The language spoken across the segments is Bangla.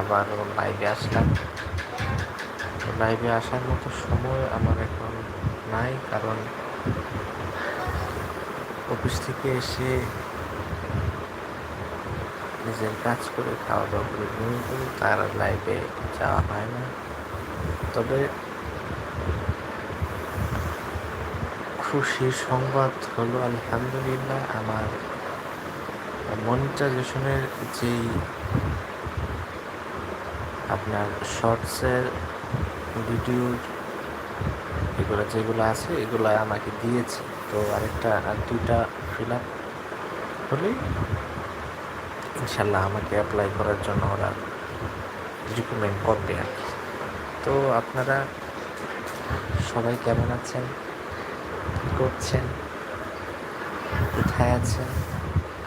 আবারও লাইভে আসলাম। তো লাইভে আসার মতো সময় আমার এখন নাই, কারণ অফিস থেকে এসে নিজের কাজ করে খাওয়া দাওয়া করে ঘুমিয়ে পড়ি তার লাইভে যাওয়া হয় না। তবে খুশির সংবাদ হলো, আলহামদুলিল্লাহ, আমার মনিটাইজেশনের যেই আপনার শর্টসের ভিডিও এগুলো যেগুলো আছে, এগুলো আমাকে দিয়েছে। তো আরেকটা আর দুইটা ফিল আপ হলেই ইনশাল্লাহ আমাকে অ্যাপ্লাই করার জন্য ওরা রিকমেন্ড করবে আর কি। তো আপনারা সবাই কেমন আছেন? করছেন? কোথায় আছেন?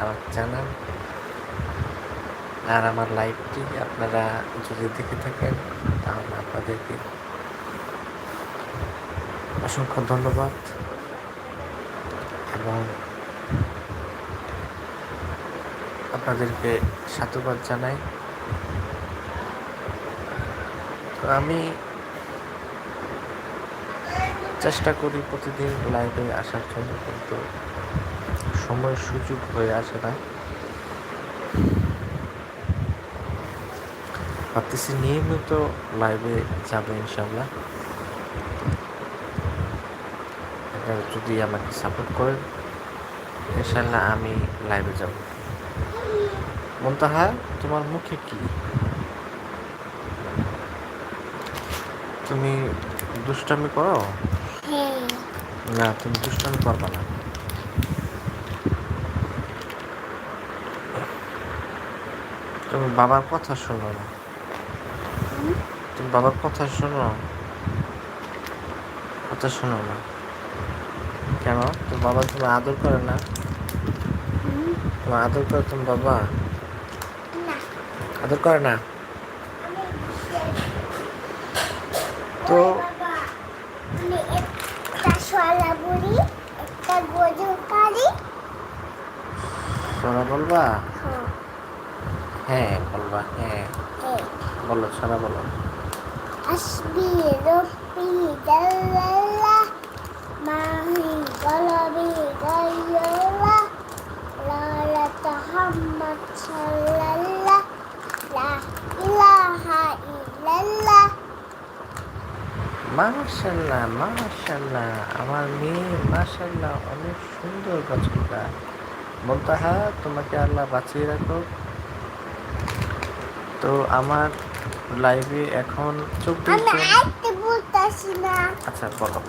আমাকে জানান। আর আমার লাইভটি আপনারা যদি দেখে থাকেন, তাহলে আপনাদেরকে অসংখ্য ধন্যবাদ। এবং আপনাদেরকে সাধুবাদ জানাই। তো আমি চেষ্টা করি প্রতিদিন লাইভে আসার জন্য, কিন্তু সময় সুযোগ হয়ে আসে না। ভাবতেছি নিয়মিত লাইভে যাব ইনশাল্লাহ আপনারা যদি আমাকে সাপোর্ট করেন ইনশাল্লাহ আমি লাইভে যাব। মন্তাহা তোমার মুখে কি? তুমি দুষ্টামি করো? হ্যাঁ। না তুমি দুষ্টামি করবা না। তুমি বাবার কথা শোনো না। তুমি বাবার কথা শোনো। কথা শোনো না। কেন? তোর বাবা তুমি আদর করে না? তোমার আদর করে তুমি বাবা? আদর করে না? তো বলবা? হ্যাঁ। হ্যাঁ বলবা হ্যাঁ। বলো সোনা বলো। আসবি রব্বি দাল্লাল্লাহ মাহি গলবি গাইয়াল্লাহ লালা তাহাম্মদ সাল্লাল্লাহ লা ইলাহা ইল্লাল্লাহ। মাশাল্লাহ মাশাল্লাহ আমার মেয়ে মাশাল্লাহ অনেক সুন্দর গজল গায় মন্তাহা তোমাকে আল্লাহ বাঁচিয়ে রাখো তো আমার লাইভে এখন চব্বিশ আচ্ছা বলো।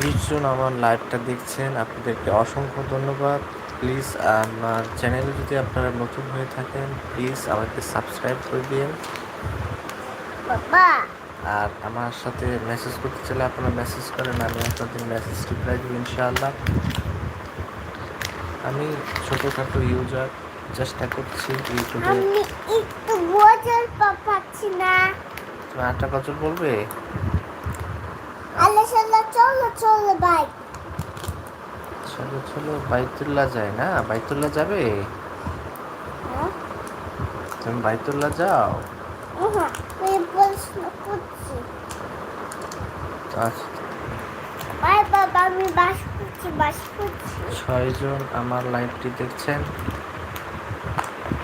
বিশজন আমার লাইভটা দেখছেন। আপনাদেরকে অসংখ্য ধন্যবাদ। প্লিজ আমার চ্যানেলে যদি আপনারা নতুন হয়ে থাকেন প্লিজ আমাকে সাবস্ক্রাইব করে দিন আর আমার সাথে মেসেজ করতে চাইলে আপনারা মেসেজ করেন আমি আপনাদের মেসেজ রিপ্লাই দেবো ইনশাআল্লাহ। আমি ছোটোখাটো ইউজার চেষ্টা করছি ইউটিউবে। আমি একটু পাচ্ছি না। তুমি আটটা গজল বলবে? আল্লাহ চলো চলো ভাই চলো চলো বাইতুল্লাহ যায় না? বাইতুল্লাহ যাবে? হ্যাঁ। তুমি বাইতুল্লাহ যাও। আচ্ছা। ছয়জন আমার লাইভটি দেখছেন।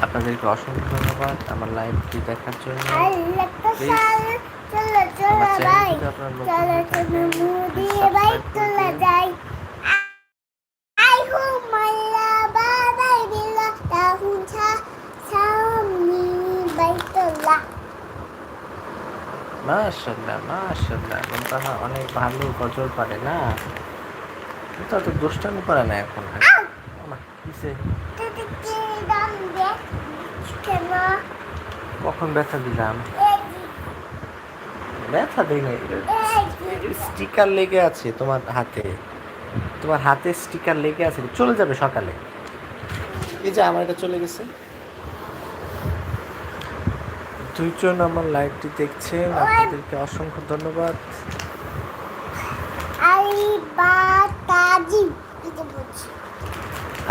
আপনাদেরকে অসংখ্য ধন্যবাদ আমার লাইভটি দেখার জন্য। আল্লাহ তো Please. সাল- চলো চলো আমার ভাই চ্যানেলটিতে আপনারা নতুন চলো হয়ে চলো থাকলে মুদিয়ে subscribe ভাই করে চলে দিন। যাই আই হু মাল্লা বাদাই বিল্লাহ তাহুন ছা সামনি বাইতুল্লাহ মাশাল্লাহ মাশাল্লাহ তাহা অনেক ভালো গজল পারে না। কিন্তু অত দুষ্টামি করে না এখন। কিসে কখন ব্যথা দিলাম? ব্যথা দিই নাই। স্টিকার লেগে আছে তোমার হাতে। তোমার হাতে স্টিকার লেগে আছে। চলে যাবে সকালে। এই যে আমার এটা চলে গেছে। দুইজন আমার লাইভটি দেখছেন। আপনাদেরকে অসংখ্য ধন্যবাদ।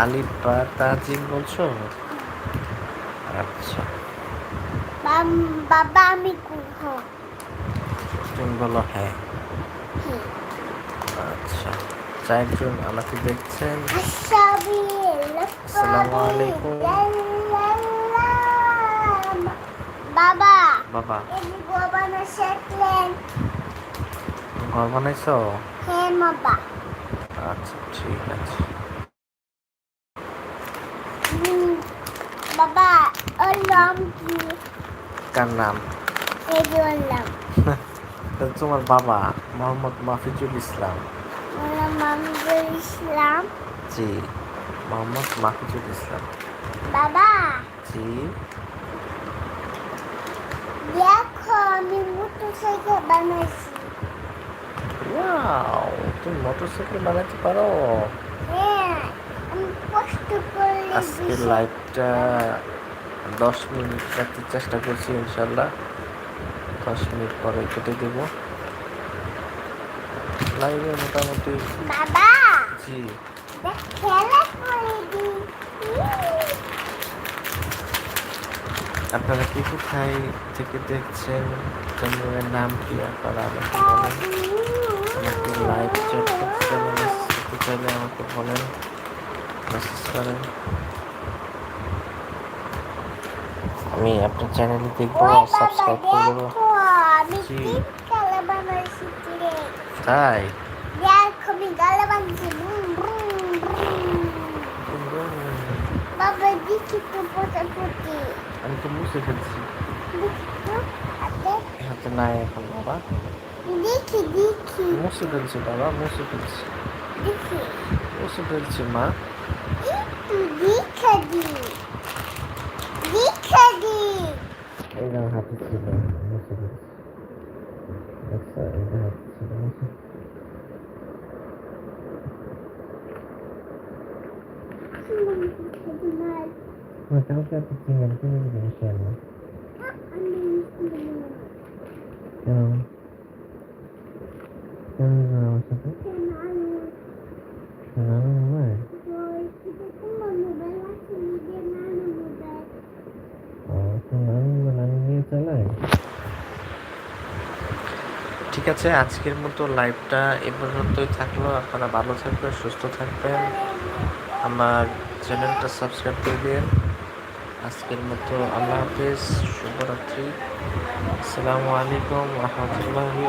আলিফ বা তাজিম বলছো। আচ্ছা। বাবা আমি তুমি বলো হ্যাঁ। আচ্ছা। চারজন আমাকে দেখছেন। আসসালামু আলাইকুম। বাবা বাবা। ঘর বানাইছো হ্যাঁ বাবা। আচ্ছা ঠিক আছে। বাবা ওর নাম কি? কার নাম? নাম। তোমার বাবা মোহাম্মদ মাফিজুল ইসলাম। ওর ইসলাম। জি মোহাম্মদ মাফিজুল ইসলাম। বাবা। জি দেখো আমি মোটরসাইকেল বানাইছি। ওয়াও তুমি মোটরসাইকেল বানাতে পারো। হ্যাঁ আমি কষ্ট করলে আজকে লাইভটা দশ মিনিট রাখতে চেষ্টা করছি ইনশাল্লাহ দশ মিনিট পরে কেটে দেব। লাইভে মোটামুটি বাবা! জি। খেলা করে দি আপনারা কি কোথায় থেকে দেখছেন? চ্যানেলের নাম কি আপনারা আমাকে বলেন? আমাকে লাইভ চ্যাট করতে চাইলে করতে চাইলে আমাকে বলেন মেসেজ করেন। আমি আপনার চ্যানেলে দেখব সাবস্ক্রাইব করব দেখো আমি জি। তিন খেলা বানাইছি রে। তাই? আমি গালা বানাইছি বুম, বুম, বুম। বাবা দেখি তো পোতা পোতি আমি তো মুছে ফেলছি। হাতে নাই এখন, বাবা। দেখি দেখি মুছে ফেলছি, বাবা, মুছে ফেলছি। মুছে ফেলছি, মা। এই হাতে ছিল, মুছে ফেলছি। আচ্ছা এই হাতে ছিল, মুছে কোনো জিনিস না কেন কেন যাবেন আমার সাথে নানু মোবাইল ও তো নানু নানু নিয়ে চালায় ঠিক আছে আজকের মতো লাইভটা এ পর্যন্তই থাকল আপনারা ভালো থাকবেন সুস্থ থাকবেন আমার চ্যানেলটা সাবস্ক্রাইব করে দিন আজকের মতো আল্লাহ হাফেজ শুভরাত্রি। আসসালামু আলাইকুম রহমতুল্লাহি